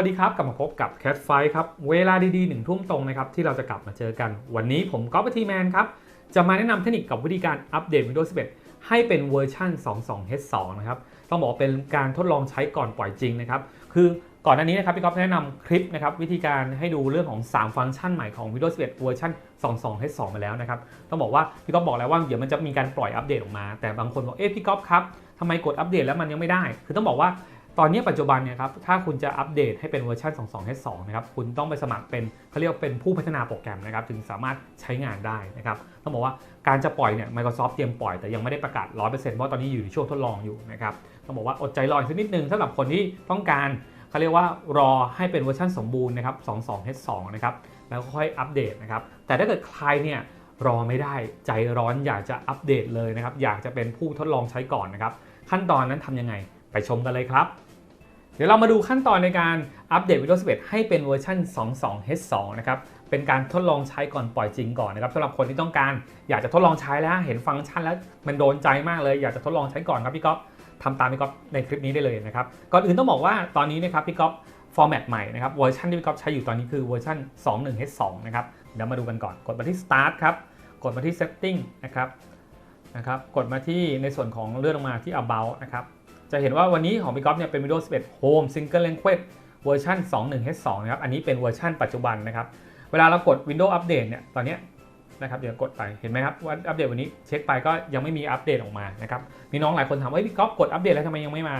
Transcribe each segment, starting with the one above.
วัสดีครับกลับมาพบกับ Cat f i ครับ เวลาดีๆหนึ่งทุ่มตรงนะครับที่เราจะกลับมาเจอกัน วันนี้ผมก๊อฟทีแมนครับ จะมาแนะนำเทคนิคกับวิธีการอัปเดต Windows 11 ให้เป็นเวอร์ชัน 22H2 นะครับ ต้องบอกเป็นการทดลองใช้ก่อนปล่อยจริงนะครับ คือก่อนหน้านี้นะครับพี่ก๊อฟแนะนำคลิปนะครับวิธีการให้ดูเรื่องของ 3 ฟังก์ชันใหม่ของ Windows 11 เวอร์ชัน 22H2 มาแล้วนะครับ ต้องบอกว่าพี่ก๊อฟบอกแล้วว่าเดี๋ยวมันจะมีการปล่อยอัปเดตออกมา แต่บางคนบอกเอ๊ะพี่ก๊อฟครับทำไมกดอัปเดตแล้วมันยังไม่ได้ คือต้องบอกว่า ตอนนี้ปัจจุบันเนี่ยครับถ้าคุณจะอัปเดตให้เป็นเวอร์ชัน2.2.2นะครับคุณต้องไปสมัครเป็นเขาเรียกว่าเป็นผู้พัฒนาโปรแกรมนะครับถึงสามารถใช้งานได้นะครับต้องบอกว่าการจะปล่อยเนี่ย Microsoft เตรียมปล่อยแต่ยังไม่ได้ประกาศ 100%เพราะตอนนี้อยู่ในช่วงทดลองอยู่นะครับต้องบอกว่าอดใจรออีกสักนิดนึงสำหรับคนที่ต้องการเขาเรียกว่ารอให้เป็นเวอร์ชันสมบูรณ์นะครับ2.2.2นะครับแล้วค่อยอัปเดตนะครับแต่ถ้าเกิดใครเนี่ยรอไม่ได้ใจร้อนอยากจะอัปเดตเลยนะครับอยากจะเป็นผู้ทดลองใช้ก่อนนะครับขั้นตอนนั้นทำยังไงไปชมกันเลยครับ เดี๋ยวเรามาดูขั้นตอนในการอัปเดต Windows 11 ให้เป็นเวอร์ชัน 22H2 นะครับ เป็นการทดลองใช้ก่อนปล่อยจริงก่อนนะครับสำหรับคนที่ต้องการอยากจะทดลองใช้แล้วเห็นฟังก์ชันแล้วมันโดนใจมากเลย อยากจะทดลองใช้ก่อนครับพี่ก๊อฟทำตามพี่ก๊อฟในคลิปนี้ได้เลยนะครับ ก่อนอื่นต้องบอกว่าตอนนี้นะครับพี่ก๊อฟฟอร์แมตใหม่นะครับเวอร์ชันที่พี่ก๊อฟใช้อยู่ตอนนี้คือเวอร์ชัน 21H2 นะครับเดี๋ยวมาดูกันก่อนกดมาที่ Start ครับกดมาที่ Setting นะครับนะครับกดมาที่ในส่วนของเลื่อนลงมาที่ About นะครับ จะเห็นว่าวันนี้ของพี่ก๊อฟเนี่ยเป็น Windows 11 Home Single Language เวอร์ชัน 21H2 นะครับ อันนี้เป็นเวอร์ชันปัจจุบันนะครับ เวลาเรากด Windows Update เนี่ย ตอนนี้นะครับ เดี๋ยวกดไป เห็นไหมครับว่าอัปเดตวันนี้เช็คไปก็ยังไม่มีอัปเดตออกมานะครับ มีน้องหลายคนถามว่าพี่ก๊อฟกดอัปเดตแล้วทำไมยังไม่มา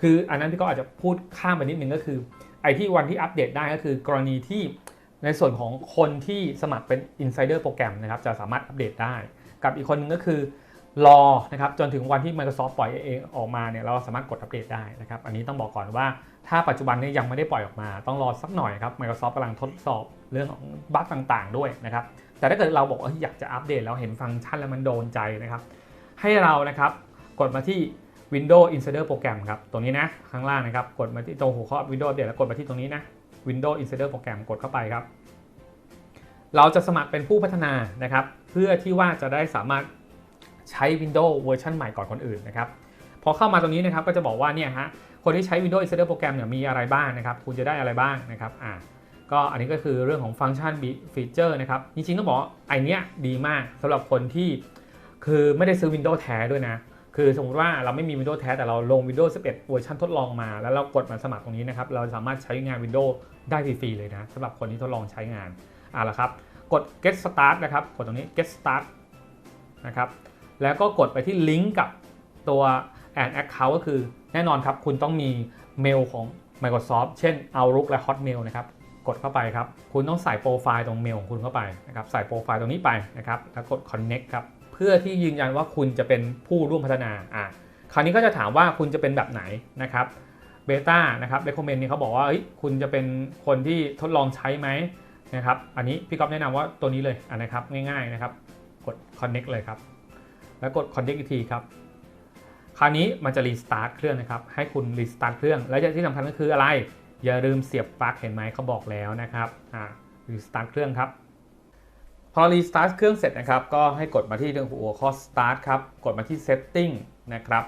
คืออันนั้นพี่ก๊อฟอาจจะพูดข้ามไปนิดนึงก็คือ ไอ้ที่วันที่อัปเดตได้ก็คือกรณีที่ในส่วนของคนที่สมัครเป็น Insider โปรแกรมนะครับจะสามารถอัปเดตได้ กับอีกคนนึงก็คือ รอนะครับจนถึงวันที่ Microsoft ปล่อยเองออกมาเนี่ยเราสามารถกดอัปเดตได้นะครับอันนี้ต้องบอกก่อนว่าถ้าปัจจุบันนี้ยังไม่ได้ปล่อยออกมา ต้องรอสักหน่อยครับ Microsoft กำลังทดสอบเรื่องของบั๊กต่างๆ ด้วยนะครับแต่ถ้าเกิดเราบอกว่าอยากจะอัปเดตแล้วเห็นฟังก์ชันแล้วมันโดนใจนะครับให้เรานะครับกดมาที่ Windows Insider โปรแกรมครับตรงนี้นะข้างล่างนะครับกดมาที่ตรงหัวข้อ Windows Update แล้วกดมาที่ตรงนี้นะ Windows Insider โปรแกรมกดเข้าไปครับ เราจะสมัครเป็นผู้พัฒนานะครับเพื่อที่ว่าจะได้สามารถ ใช้ Windows เวอร์ชันใหม่ก่อนคนอื่นนะครับพอเข้ามาตรงนี้นะครับก็จะบอกว่าเนี่ยฮะคนที่ใช้ Windows Insider โปรแกรมเนี่ยมีอะไรบ้างนะครับ คุณจะได้อะไรบ้างนะครับอ่าก็อันนี้ก็คือเรื่องของฟังก์ชันฟีเจอร์นะครับ จริงๆต้องบอกไอเนี้ยดีมากสำหรับคนที่คือไม่ได้ซื้อ Windows แท้ด้วยนะ คือสมมติว่าเราไม่มี Windows แท้แต่เราลง Windows 11 เวอร์ชันทดลองมา แล้วเรากดมาสมัครตรงนี้นะครับ เราสามารถใช้งาน Windows ได้ฟรีๆเลยนะสำหรับคนที่ทดลองใช้งานอะละครับ กด get start นะครับ กดตรงนี้ get start นะครับ แล้วก็กดไปที่ลิงก์กับตัว and account ก็คือแน่นอนครับ คุณต้องมีเมลของ Microsoft เช่น Outlook และ Hotmail นะครับ กดเข้าไปครับ คุณต้องใส่โปรไฟล์ตรงเมลของคุณเข้าไปนะครับ ใส่โปรไฟล์ตรงนี้ไปนะครับ แล้วกด connect ครับ เพื่อที่ยืนยันว่าคุณจะเป็นผู้ร่วมพัฒนา อะ คราวนี้ก็จะถามว่าคุณจะเป็นแบบไหนนะครับ เบต้านะครับ recommend นี่เขาบอกว่าเฮ้ยคุณจะเป็นคนที่ทดลองใช้ไหมนะครับ อันนี้พี่ก๊อฟแนะนำว่าตัวนี้เลยนนะครับ ง่ายๆนะครับ กด connect เลยครับ แล้วกด connect อีกทีครับ คราวนี้มันจะ restart เครื่องนะครับ ให้คุณ restart เครื่อง และที่สำคัญก็คืออะไร อย่าลืมเสียบปลั๊กเห็นไหมเขาบอกแล้วนะครับ อ่า restart เครื่องครับ พอ restart เครื่องเสร็จนะครับ ก็ให้กดมาที่เรื่องหัวข้อ start ครับ กดมาที่ setting นะครับ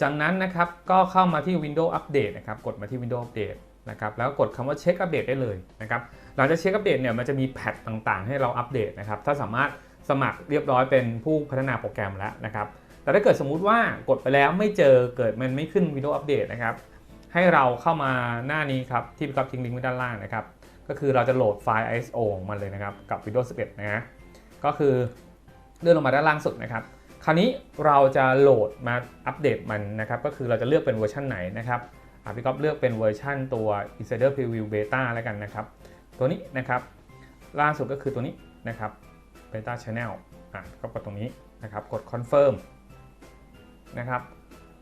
จากนั้นนะครับก็เข้ามาที่ Windows Update นะครับ กดมาที่ Windows Update นะครับแล้วกดคำว่าเช็คอัปเดตได้เลยนะครับหลังจากเช็คอัปเดตเนี่ยมันจะมีแพทต่างๆ ให้เราอัปเดตนะครับถ้าสามารถ สมัครเรียบร้อยเป็นผู้พัฒนาโปรแกรมแล้วนะครับ แต่ถ้าเกิดสมมุติว่ากดไปแล้วไม่เจอเกิดมันไม่ขึ้น Windows Update นะครับ ให้เราเข้ามาหน้านี้ครับ ที่พี่ก๊อฟทิ้งลิงก์ไว้ด้านล่างนะครับ ก็คือเราจะโหลดไฟล์ ISO ของมันเลยนะครับ กับ Windows 11 นะฮะก็คือเลื่อนลงมาด้านล่างสุดนะครับ คราวนี้เราจะโหลดมาอัปเดตมันนะครับ ก็คือเราจะเลือกเป็นเวอร์ชันไหนนะครับพี่ก๊อฟเลือกเป็นเวอร์ชันตัว Insider Preview Beta แล้วกันนะครับ ตัวนี้นะครับ ล่าสุดก็คือตัวนี้นะครับ Beta Channel อะก็กดตรงนี้นะครับ กด Confirm นะครับ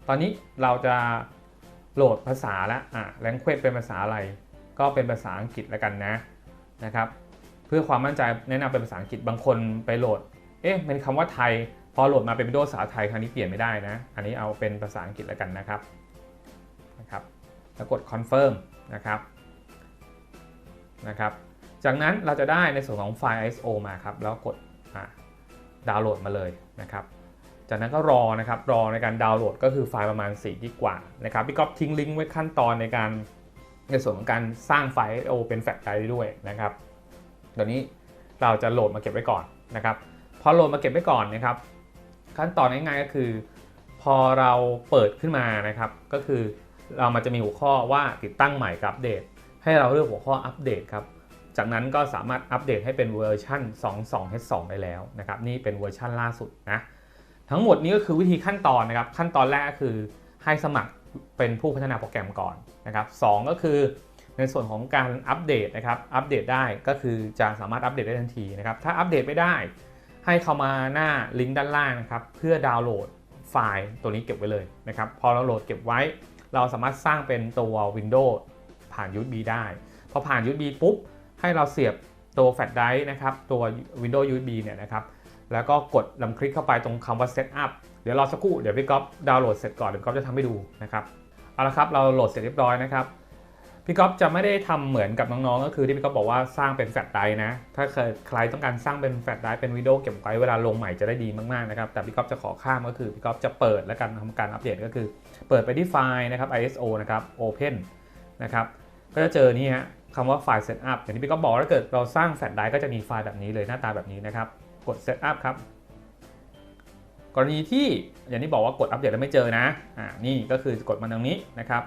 ตอนนี้เราจะโหลดภาษาแล้วอะแลงเควเป็นภาษาอะไร ก็เป็นภาษาอังกฤษแล้วกันนะนะครับ เพื่อความมั่นใจแนะนำเป็นภาษาอังกฤษบางคนไปโหลด เอ๊ะเป็นคำว่าไทย พอโหลดมาเป็นวิดีโอภาษาไทยครั้งนี้เปลี่ยนไม่ได้นะ อันนี้เอาเป็นภาษาอังกฤษแล้วกันนะครับนะครับ แล้วกด confirm นะครับนะครับ จากนั้นเราจะได้ในส่วนของไฟล์ ISO มาครับ แล้วกดดาวน์โหลดมาเลยนะครับ จากนั้นก็รอนะครับ รอในการดาวน์โหลดก็คือไฟล์ประมาณ4กิกกว่านะครับ พี่ก๊อฟทิ้งลิงก์ไว้ขั้นตอนในการในส่วนของการสร้างไฟล์ iso เป็นแฟลชไดร์ด้วยนะครับตอนนี้เราจะโหลดมาเก็บไว้ก่อนนะครับพอโหลดมาเก็บไว้ก่อนนะครับ ขั้นตอนง่ายๆก็คือ พอเราเปิดขึ้นมานะครับ ก็คือเรามันจะมีหัวข้อว่าติดตั้งใหม่กับอัปเดต ให้เราเลือกหัวข้ออัปเดตครับ จากนั้นก็สามารถอัปเดตให้เป็นเวอร์ชัน22 H2 ได้แล้วนะครับนี่เป็นเวอร์ชันล่าสุดนะทั้งหมดนี้ก็คือวิธีขั้นตอนนะครับ ขั้นตอนแรกก็คือให้สมัครเป็นผู้พัฒนาโปรแกรมก่อนนะครับสองก็คือในส่วนของการอัปเดตนะครับ อัปเดตได้ก็คือจะสามารถอัปเดตได้ทันทีนะครับ ถ้าอัปเดตไม่ได้ ให้เข้ามาหน้าลิงก์ด้านล่างนะครับ เพื่อดาวน์โหลดไฟล์ตัวนี้เก็บไว้เลยนะครับ พอเราโหลดเก็บไว้ เราสามารถสร้างเป็นตัว Windows ผ่าน USB ได้ พอผ่าน USB ปุ๊บ ให้เราเสียบตัวแฟลชไดรฟ์นะครับ ตัว Windows USB เนี่ยนะครับ แล้วก็กดลำคลิกเข้าไปตรงคำว่า Setup เดี๋ยวรอสักครู่ เดี๋ยวพี่ก๊อฟดาวน์โหลดเสร็จก่อน เดี๋ยวก๊อฟจะทำให้ดูนะครับ เอาละครับ เราโหลดเสร็จเรียบร้อยนะครับ พี่ก๊อฟจะไม่ได้ทำเหมือนกับน้องๆ ก็คือที่พี่ก๊อฟบอกว่าสร้างเป็นแฟลชไดรฟ์นะ ถ้าเคยใครต้องการสร้างเป็นแฟลชไดรฟ์เป็นวิดีโอเก็บไว้เวลาลงใหม่จะได้ดีมากๆนะครับ แต่พี่ก๊อฟจะขอข้ามก็คือพี่ก๊อฟจะเปิดและการทำการอัปเดตก็คือ เปิดไปที่ไฟล์นะครับ ISO นะครับ Open นะครับ ก็จะเจอนี่ฮะ คำว่าไฟล์ Setup อย่างที่พี่ก๊อฟบอกถ้าเกิดเราสร้างแฟลชไดร์ก็จะมีไฟล์แบบนี้เลยหน้าตาแบบนี้นะครับ กด Setup ครับ กรณีที่อย่างที่บอกว่ากดอัปเดตแล้วไม่เจอนะอ่านี่ก็คือกดมาตรงนี้นะครับ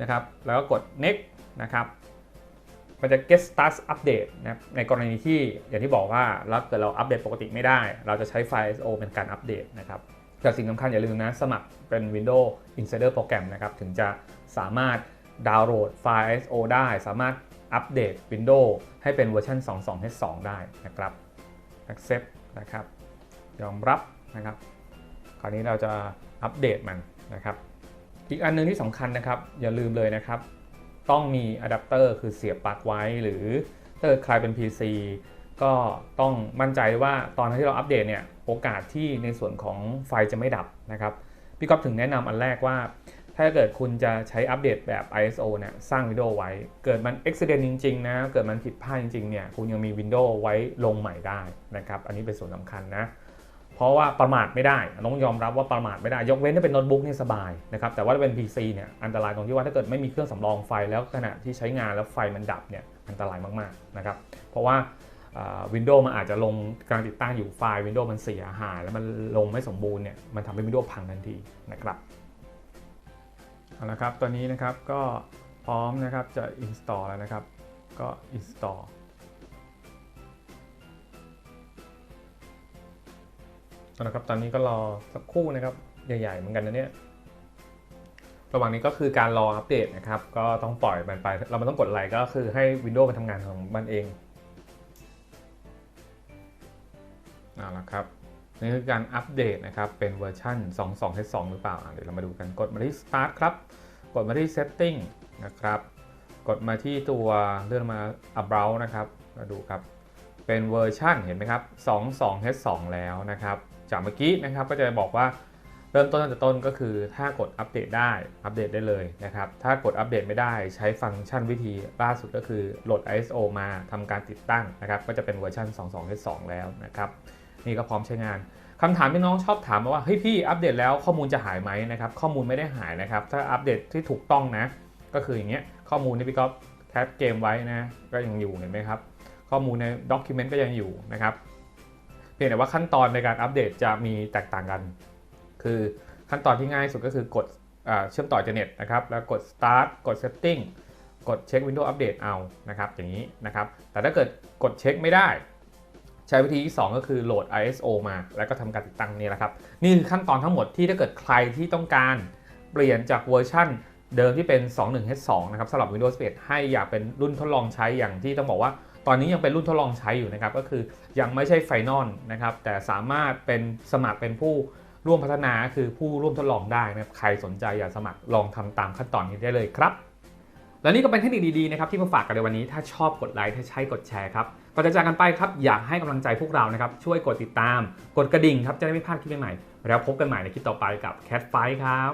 นะครับ แล้วก็กด next นะครับมันจะ get start update นะในกรณีที่อย่างที่บอกว่าเราเกิดเราอัปเดตปกติไม่ได้ เราจะใช้ไฟล์ ISO เป็นการอัปเดตนะครับแต่สิ่งสำคัญอย่าลืมนะ สมัครเป็น Windows Insider โปรแกรมนะครับ ถึงจะสามารถดาวน์โหลดไฟล์ ISO ได้ สามารถ อัปเดต Windows ให้เป็นเวอร์ชัน 22 H2 ได้นะครับ accept นะครับ ยอมรับนะครับ คราวนี้เราจะอัปเดตมันนะครับ อีกอันหนึงที่สำคัญนะครับ อย่าลืมเลยนะครับ ต้องมีอะแดปเตอร์คือเสียบปลั๊กไว้ หรือถ้าเกิดใครเป็น PC ก็ต้องมั่นใจว่าตอนที่เราอัปเดตเนี่ย โอกาสที่ในส่วนของไฟจะไม่ดับนะครับ พี่ก๊อฟถึงแนะนำอันแรกว่า ถ้าเกิดคุณจะใช้อัปเดตแบบ ISO เนี่ยสร้างวิดีโอไว้ เกิดมันอุบิเหตุจริง ๆ นะ เกิดมันผิดพลาดจริง ๆ เนี่ย คุณยังมี Windows ไว้ลงใหม่ได้นะครับ อันนี้เป็นส่วนสำคัญนะ เพราะว่าประมาทไม่ได้ ต้องยอมรับว่าประมาทไม่ได้ ยกเว้นถ้าเป็นโน้ตบุ๊กนี่สบายนะครับ แต่ว่าถ้าเป็น PC เนี่ย อันตรายตรงที่ว่าถ้าเกิดไม่มีเครื่องสำรองไฟแล้วขณะที่ใช้งานแล้วไฟมันดับเนี่ย อันตรายมาก ๆ นะครับ เพราะว่าวินโดว์มันอาจจะลงกำลังติดตั้งอยู่ไฟล์วินโดว์มันเสียหายแล้วมันลงไม่สมบูรณ์เนี่ย มันทำให้วินโดว์พังทันทีนะครับ เอาละครับ ตอนนี้นะครับก็พร้อมนะครับจะ install แล้วนะครับ ก็ install เอาละครับ ตอนนี้ก็รอสักครู่นะครับ ใหญ่ๆเหมือนกันนะเนี่ย ระหว่างนี้ก็คือการรออัปเดตนะครับ ก็ต้องปล่อยมันไป เราไม่ต้องกดอะไรก็คือให้ Windows มันทำงานของมันเองเอาละครับ นี่คือการอัปเดตนะครับ เป็นเวอร์ชัน22 H2 หรือเปล่าเดี๋ยวเรามาดูกันกดมาที่ Start ครับ กดมาที่ Setting นะครับ กดมาที่ตัวเลื่อนมา About นะครับมาดูครับ เป็นเวอร์ชันเห็นไหมครับ22 H2 แล้วนะครับ จากเมื่อกี้นะครับก็จะบอกว่าเริ่มต้นตั้งแต่ต้นก็คือถ้ากดอัปเดตได้อัปเดตได้เลยนะครับ ถ้ากดอัปเดตไม่ได้ใช้ฟังก์ชันวิธีล่าสุดก็คือโหลด ISO มาทำการติดตั้งนะครับ ก็จะเป็นเวอร์ชัน22 H2 แล้วนะครับ นี่ก็พร้อมใช้งานคำถามที่น้องชอบถามมาว่าเฮ้ยพี่อัปเดตแล้วข้อมูลจะหายไหมนะครับข้อมูลไม่ได้หายนะครับ ถ้าอัปเดตที่ถูกต้องนะ ก็คืออย่างเงี้ยข้อมูลที่พี่ก๊อฟแคปเกมไว้นะก็ยังอยู่เห็นไหมครับ ข้อมูลในด็อกิเมนต์ก็ยังอยู่นะครับเพียงแต่ว่าขั้นตอนในการอัปเดตจะมีแตกต่างกัน คือขั้นตอนที่ง่ายสุดก็คือกดเชื่อมต่ออินเทอร์เน็ตนะครับแล้วกด start กด setting กดเช็ค Windows Update เอานะครับอย่างนี้นะครับแต่ถ้าเกิดกดเช็คไม่ได้ ใช้วิธีที่ 2 ก็คือโหลด ISO มา แล้วก็ทำการติดตั้งนี่แหละครับ นี่คือขั้นตอนทั้งหมดที่ถ้าเกิดใครที่ต้องการเปลี่ยนจากเวอร์ชันเดิมที่เป็น 21H2 นะครับสำหรับ Windows 11 ให้อยากเป็นรุ่นทดลองใช้อย่างที่ต้องบอกว่า ตอนนี้ยังเป็นรุ่นทดลองใช้อยู่นะครับ ก็คือยังไม่ใช่ไฟนอลนะครับ แต่สามารถเป็นสมัครเป็นผู้ร่วมพัฒนาคือผู้ร่วมทดลองได้นะครับ ใครสนใจอยากสมัครลองทำตามขั้นตอนนี้ได้เลยครับ และนี่ก็เป็นเทคนิคดีๆนะครับที่มาฝากกันในวันนี้ ถ้าชอบกดไลค์ ถ้าใช่กดแชร์ครับ ก่อนจะจากกันไปครับอยากให้กำลังใจพวกเรานะครับช่วยกดติดตาม กดกระดิ่งครับจะได้ไม่พลาดคลิปใหม่ๆแล้วพบกันใหม่ในคลิปต่อไปกับ Cat Fight ครับ